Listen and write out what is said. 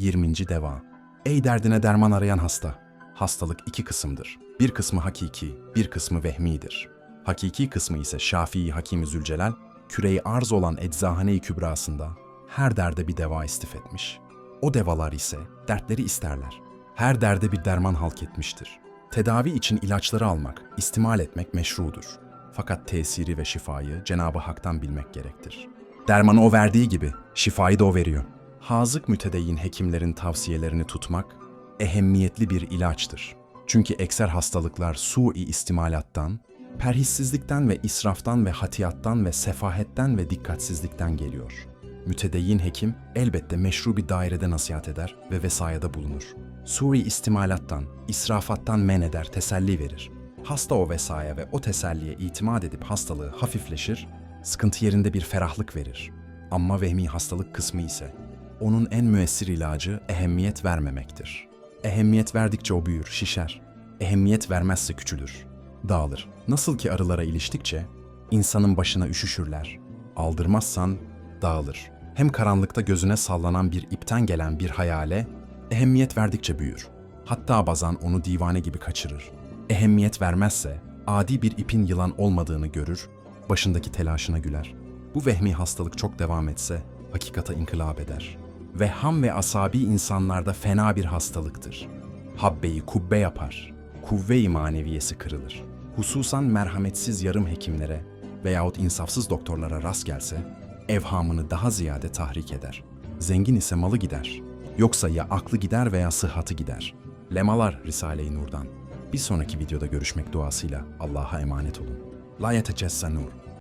20. Deva Ey derdine derman arayan hasta! Hastalık iki kısımdır. Bir kısmı hakiki, bir kısmı vehmidir. Hakiki kısmı ise Şafii Hakim-i Zülcelal, küreyi arz olan Eczahane-i Kübrasında her derde bir deva istif etmiş. O devalar ise dertleri isterler. Her derde bir derman halk etmiştir. Tedavi için ilaçları almak, istimal etmek meşrudur. Fakat tesiri ve şifayı Cenab-ı Hak'tan bilmek gerektir. Dermanı o verdiği gibi şifayı da o veriyor. Hazık mütedeyyin hekimlerin tavsiyelerini tutmak ehemmiyetli bir ilaçtır. Çünkü ekser hastalıklar sui istimalattan, perhissizlikten ve israftan ve hatiyattan ve sefahetten ve dikkatsizlikten geliyor. Mütedeyyin hekim elbette meşru bir dairede nasihat eder ve vesayada bulunur. Suri istimalattan, israfattan men eder, teselli verir. Hasta o vesaya ve o teselliye itimat edip hastalığı hafifleşir, sıkıntı yerinde bir ferahlık verir. Ama vehmi hastalık kısmı ise onun en müessir ilacı ehemmiyet vermemektir. Ehemmiyet verdikçe o büyür, şişer. Ehemmiyet vermezse küçülür, dağılır. Nasıl ki arılara iliştikçe insanın başına üşüşürler. Aldırmazsan dağılır. Hem karanlıkta gözüne sallanan bir ipten gelen bir hayale ehemmiyet verdikçe büyür. Hatta bazen onu divane gibi kaçırır. Ehemmiyet vermezse adi bir ipin yılan olmadığını görür, başındaki telaşına güler. Bu vehmi hastalık çok devam etse hakikata inkılap eder. Vehham ve asabi insanlarda fena bir hastalıktır. Habbeyi kubbe yapar, kuvve-i maneviyesi kırılır. Hususan merhametsiz yarım hekimlere veyahut insafsız doktorlara rast gelse, evhamını daha ziyade tahrik eder. Zengin ise malı gider. Yoksa ya aklı gider veya sıhhatı gider. Lemalar Risale-i Nur'dan. Bir sonraki videoda görüşmek duasıyla Allah'a emanet olun. La yetecessa nur.